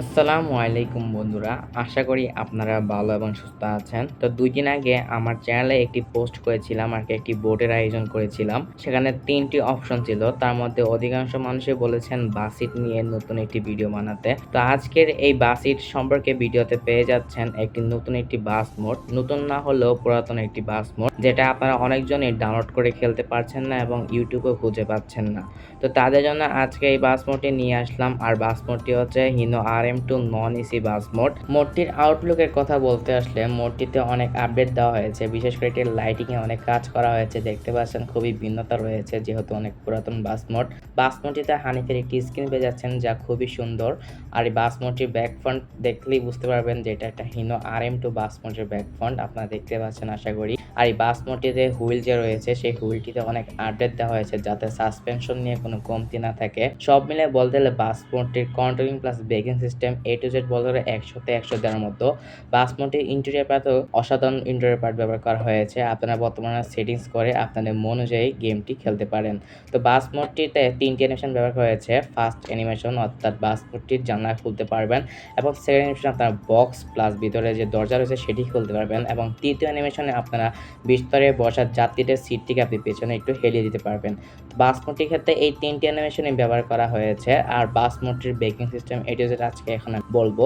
আসসালামু আলাইকুম বন্ধুরা, আশা করি আপনারা ভালো এবং সুস্থ আছেন। তো দুই দিন আগে আমার চ্যানেলে একটি পোস্ট করেছিলাম, আর কি একটি বোর্ডের আয়োজন করেছিলাম। সেখানে তিনটি অপশন ছিল, তার মধ্যে অধিকাংশ মানুষই বলেছেন বাসিট নিয়ে নতুন একটি ভিডিও বানাতে। তো আজকের এই বাসিট সম্পর্কে ভিডিওতে পেয়ে যাচ্ছেন একটি নতুন একটি বাস মোড। নতুন না হলেও পুরাতন একটি বাস মোড, যেটা আপনারা অনেকজনই ডাউনলোড করে খেলতে পারছেন না এবং ইউটিউবে খুঁজে পাচ্ছেন না। তো তাদের জন্য আজকে এই বাস মোডটি নিয়ে আসলাম, আর বাস মোডটি হচ্ছে Hino R M two non AC bus mod মোডটির আউটলুকের কথা বলতে আসলে মোডটিতে অনেক আপডেট দেওয়া হয়েছে। বিশেষ করে এটির লাইটিংয়ে অনেক কাজ করা হয়েছে। দেখতে পাচ্ছেন খুবই ভিন্নতা রয়েছে, যেহেতু অনেক পুরাতন বাস মোড বাস মোডটিতে হানিফের একটি স্ক্রিন পেয়ে যাচ্ছেন, যা খুবই সুন্দর। আর এই বাস মোডটির ব্যাক ফ্রন্ট দেখলেই বুঝতে পারবেন যে এটা একটা Hino R M two bus মোডের ব্যাক ফ্রন্ট আপনারা দেখতে পাচ্ছেন, আশা করি। আর এই বাস মোডটিতে হুইল যে রয়েছে, সেই হুইলটিতে অনেক আপডেট দেওয়া হয়েছে যাতে সাসপেনশন নিয়ে কোনো কমতি না থাকে। সব মিলে বলতে গেলে bus মোডটির controlling plus braking system A to Z বলতে গেলে একশোতে একশো দেওয়ার মতো। বাস মোডটির ইন্টেরিয়ার পার্টও অসাধারণ ইন্টেরিয়ার পার্ট ব্যবহার করা হয়েছে। আপনারা বর্তমানে সেটিংস করে আপনাদের মন অনুযায়ী গেমটি খেলতে পারেন। তো বাস মোডটিতে তিনটি অ্যানিমেশন ব্যবহার করা হয়েছে। ফার্স্ট অ্যানিমেশন অর্থাৎ বাস মোডটির জানলা খুলতে পারবেন এবং সেকেন্ড অ্যানিমেশন আপনারা বক্স প্লাস ভিতরে যে দরজা রয়েছে, সেটি খুলতে পারবেন এবং তৃতীয় অ্যানিমেশনে আপনারা বিস্তরে বসার যাত্রীদের সিট আপনি পেছনে একটু হেলিয়ে দিতে পারবেন। বাস ক্ষেত্রে এই তিনটি অ্যানিমেশনই ব্যবহার করা হয়েছে। আর বাস মোডটির ব্রেকিং সিস্টেম এটি যেটা আজকে এখানে বলব।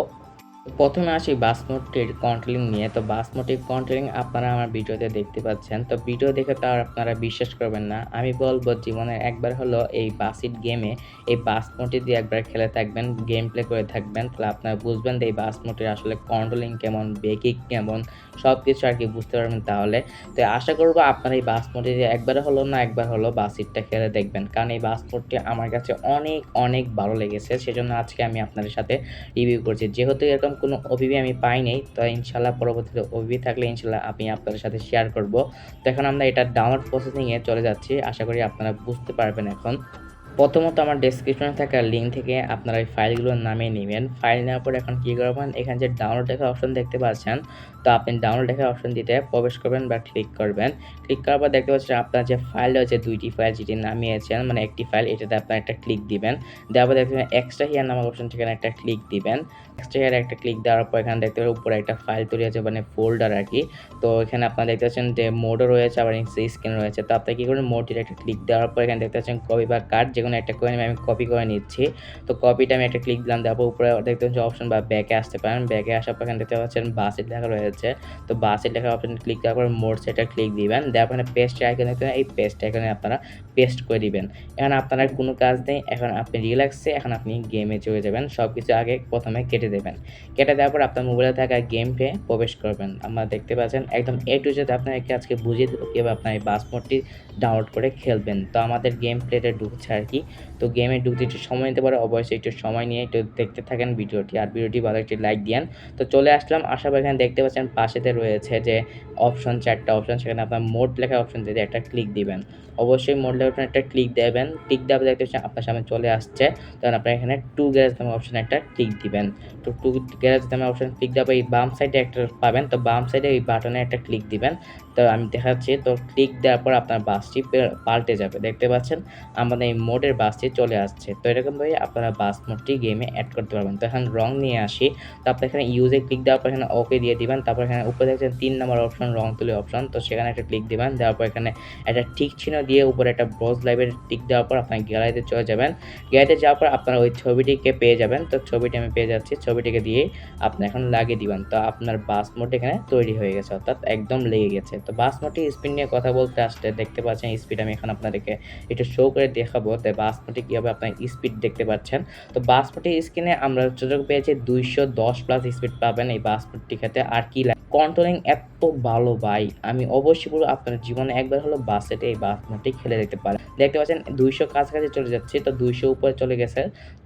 প্রথমে আসি বাস মোডটির কন্ট্রোলিং নিয়ে। তো বাস মোডটির কন্ট্রোলিং আপনারা আমার ভিডিওতে দেখতে পাচ্ছেন। তো ভিডিও দেখে তো আর আপনারা বিশ্বাস করবেন না। আমি বলব জীবনে একবার হলো এই বাসিট গেমে এই বাস মোডটি দিয়ে একবার খেলে থাকবেন গেম প্লে করে থাকবেন। তাহলে আপনারা বুঝবেন যে এই বাস মোডটির আসলে কন্ট্রোলিং কেমন বেকিং কেমন সব কিছু আর কি বুঝতে পারবেন তাহলে। তো আশা করব আপনারা এই বাস মোডটি দিয়ে একবার হলো না একবার হলো বাসিটটা খেলে দেখবেন। কারণ এই বাস মোডটি আমার কাছে অনেক অনেক ভালো লেগেছে। সেজন্য আজকে আমি আপনাদের সাথে রিভিউ করছি। যেহেতু এরকম কোনো ওবিবি আমি পাইনি তো ইনশাল্লাহ পরবর্তীতে ওবিবি থাকলে ইনশাল্লাহ আমি আপনাদের সাথে শেয়ার করব। তো এখন আমরা এটা ডাউনলোড প্রসেসিংয়ে চলে যাচ্ছি, আশা করি আপনারা বুঝতে পারবেন এখন। প্রথমত আমার ডেসক্রিপশনে থাকা লিঙ্ক থেকে আপনারা এই ফাইলগুলো নামিয়ে নেবেন। ফাইল নেওয়ার পর এখন কী করবেন? এখানে যে ডাউনলোড লেখা অপশন দেখতে পাচ্ছেন, তো আপনি ডাউনলোড লেখা অপশন দিতে প্রবেশ করবেন বা ক্লিক করবেন। ক্লিক করার পর দেখতে পাচ্ছেন আপনার যে ফাইল রয়েছে, দুইটি ফাইল যেটি নামিয়েছেন মানে একটি ফাইল এটাতে আপনার একটা ক্লিক দিবেন। দেওয়ার পর দেখতে পাবেন এক্সট্রা হিয়ার নামক অপশন সেখানে একটা ক্লিক দিবেন। এক্সট্রা হিয়ার একটা ক্লিক দেওয়ার পর এখানে দেখতে পাবেন উপরে একটা ফাইল তৈরি আছে মানে ফোল্ডার আর কি। তো এখানে আপনারা দেখতে পাচ্ছেন যে মোডও রয়েছে, আবার স্ক্রিন রয়েছে। তো আপনি কী করবেন? মোডটির একটা ক্লিক দেওয়ার পর এখানে দেখতে পাচ্ছেন কপি বা কার্ড যে কোনো একটা করে আমি কপি করে নিচ্ছি। তো কপিটা আমি একটা ক্লিক দিলাম তারপর উপরে দেখতে পাচ্ছেন অপশন বা ব্যাকে আসতে পারেন। ব্যাকে আসার পর এখানে দেখতে পাচ্ছেন বাসের লেখা রয়েছে। তো বাসের লেখা অপশন ক্লিক করার পর মোড সেটা ক্লিক দিবেন। দেওয়ার পর পেস্ট আইকন এই পেস্ট আইকনে আপনারা পেস্ট করে দিবেন। এখন আপনার কোনো কাজ নেই। এখন আপনি রিল্যাক্সে এখন আপনি গেমে চলে যাবেন। সব কিছু আগে প্রথমে কেটে দেবেন। কেটে দেওয়ার পর আপনার মোবাইলে থাকা গেম পে প্রবেশ করবেন। আপনারা দেখতে পাচ্ছেন একদম এ টু জেড আপনাকে আজকে বুঝিয়ে দেবো কীভাবে আপনার এই বাস মোডটি ডাউনলোড করে খেলবেন। তো আমাদের গেম প্লেটে ঢুকছে আর কি। তো গেমে ঢুকতে একটু সময় নিতে পারে, অবশ্যই একটু সময় নিয়ে একটু দেখতে থাকেন ভিডিওটি। আর ভিডিওটি ভালো একটি লাইক দিয়েন। তো চলে আসলাম। আশা করি এখানে দেখতে পাচ্ছেন পাশেতে রয়েছে যে অপশন চারটা অপশন সেখানে আপনার মোড লেখা অপশন দিয়ে একটা ক্লিক দিবেন। অবশ্যই মোড লেখা একটা ক্লিক দেবেন। ক্লিক দেওয়া দেখতে পাচ্ছেন আপনার সামনে চলে আসছে। তখন আপনার এখানে টু গ্যারেজ নামে অপশন একটা ক্লিক দিবেন। তো টু গ্যারেজ নামে অপশন ক্লিক দেওয়ার এই বাম সাইডে একটা পাবেন। তো বাম সাইডে এই বাটনে একটা ক্লিক দিবেন। তো আমি দেখাচ্ছি। তো ক্লিক দেওয়ার পর আপনার বাসটি পাল্টে যাবে। দেখতে পাচ্ছেন? আমাদের এই মোডের বাসটি চলে আসছে। তো এরকমভাবে আপনারা বাস মোডটি গেমে অ্যাড করতে পারবেন। তো এখন রং নিয়ে আসি। তো আপনি এখানে ইউজে ক্লিক দেওয়ার পর এখানে ওকে দিয়ে দিবেন। তারপর এখানে উপরে দেখছেন তিন নম্বর অপশন রং তুলে অপশন তো সেখানে একটা ক্লিক দিবেন। দেওয়ার পর এখানে একটা ঠিক চিহ্ন দিয়ে উপরে একটা ব্রোজ লাইভের টিক দেওয়ার পর আপনার গ্যালারিতে চলে যাবেন। গ্যালারিতে যাওয়ার পর আপনারা ওই ছবিটিকে পেয়ে যাবেন। তো ছবিটি আমি পেয়ে যাচ্ছি। ছবিটিকে দিয়ে আপনি এখন লাগিয়ে দিবেন। তো আপনার বাস মোড এখানে তৈরি হয়ে গেছে। অর্থাৎ একদম লেগে গেছে। তো বাস মোডটি স্পিড নিয়ে কথা বলতে আসলে দেখতে পাচ্ছেন স্পিড আমি এখন আপনাদেরকে একটু শো করে দেখাবো। তাই বাস মোডটি কীভাবে আপনার স্পিড দেখতে পাচ্ছেন? তো বাসমতি স্ক্রিনে আমরা সুযোগ পেয়েছি দুইশো দশ প্লাস স্পিড পাবেন এই বাসমতি ক্ষেত্রে আর কি কন্ট্রোলিং এত ভালো ভাই। আমি অবশ্যই বলব আপনার জীবনে একবার হলো বাসেটে এই বাস মোডটি খেলে দেখতে পারেন। দেখতে পাচ্ছেন দুইশো কাছাকাছি চলে যাচ্ছে, তো দুইশো উপরে চলে গেছে।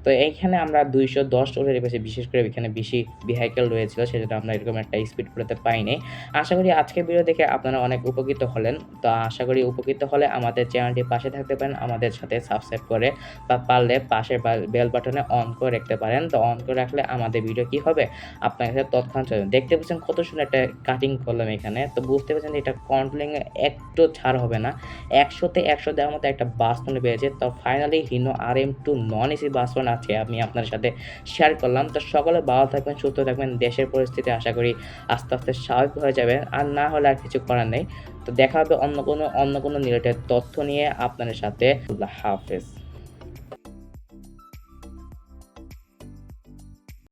তো এইখানে আমরা দুইশো দশ চলে রেখেছি বিশেষ করে এখানে বেশি ভেহিকেল রয়েছিল, সেজন্য আমরা এরকম একটা স্পিড করতে পাইনি আশা করি আজকের ভিডিও দেখে আপনারা অনেক উপকৃত হলেন। তো আশা করি উপকৃত হলে আমাদের চ্যানেলটি পাশে থাকতে পারেন, আমাদের সাথে সাবস্ক্রাইব করে বা পারলে পাশের বেল বাটনে অন করে রাখতে পারেন। তো অন করে রাখলে আমাদের ভিডিও কি হবে? আপনার কাছে তৎক্ষণাৎ দেখতে পাচ্ছেন কত সুন্দর একটা কাটিং করলাম এখানে। তো বুঝতে পারছেন এটা কন্ট্রোলিং একটু ছাড় হবে না। একশোতে একশো দেওয়ার মতো একটা বাসন পেয়েছে তো finally Hino R M two non AC bus one আছে, আমি আপনার সাথে শেয়ার করলাম। তো সকলে ভালো থাকবেন, সুস্থ থাকবেন, দেশের পরিস্থিতি আশা করি আস্তে আস্তে স্বাভাবিক হয়ে যাবে। আর না হলে আর কিছু করার নেই। তো দেখা হবে অন্য কোনো অন্য কোনো রিলেটেড তথ্য নিয়ে আপনাদের সাথে। হাফেজ।